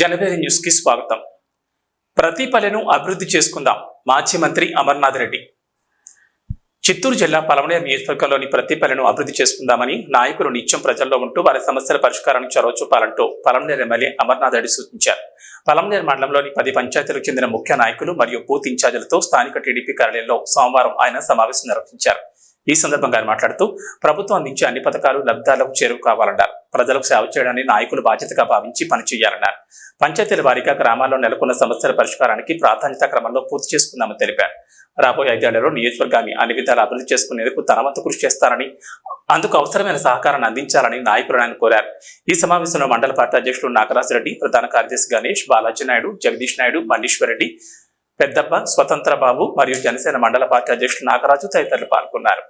జనవేరి న్యూస్కి స్వాగతం. ప్రతి పల్లెను అభివృద్ధి చేసుకుందాం. మాజీ మంత్రి అమర్నాథ్ రెడ్డి. చిత్తూరు జిల్లా పలమనేరు నియోజకవర్గంలోని ప్రతి పల్లెను అభివృద్ధి చేసుకుందామని నాయకులు నిత్యం ప్రజల్లో ఉంటూ వారి సమస్యల పరిష్కారానికి చొరవ చూపాలంటూ పలమనేరు ఎమ్మెల్యే అమర్నాథ్ రెడ్డి సూచించారు. పలమనేరు మండలంలోని పది పంచాయతీలకు చెందిన ముఖ్య నాయకులు మరియు బూత్ ఇన్ఛార్జీలతో స్థానిక టీడీపీ కార్యాలయంలో సోమవారం ఆయన సమావేశం నిర్వహించారు. ఈ సందర్భంగా ఆయన మాట్లాడుతూ ప్రభుత్వం అందించే అన్ని పథకాలు లబ్ధాలకు చేరువు కావాలన్నారు ప్రజలకు సేవ చేయడాన్ని నాయకులు బాధ్యతగా భావించి పనిచేయాలన్నారు. పంచాయతీల వారీగా గ్రామాల్లో నెలకొన్న సమస్యల పరిష్కారానికి ప్రాధాన్యత క్రమంలో పూర్తి చేసుకుందామని తెలిపారు. రాబోయే ఐదేళ్ళలో నియోజకవర్గాన్ని అన్ని విధాలు అభివృద్ధి చేసుకునేందుకు తన వంతు కృషి చేస్తారని అందుకు అవసరమైన సహకారాన్ని అందించాలని నాయకులు ఆయన కోరారు. ఈ సమావేశంలో మండల పార్టీ అధ్యక్షులు నాగరాజు రెడ్డి ప్రధాన కార్యదర్శి గణేష్ బాలాజీ నాయుడు జగదీష్ నాయుడు మల్లీశ్వరరెడ్డి పెద్దప్ప స్వతంత్ర బాబు మరియు జనసేన మండల పార్టీ అధ్యక్షులు నాగరాజు తదితరులు పాల్గొన్నారు.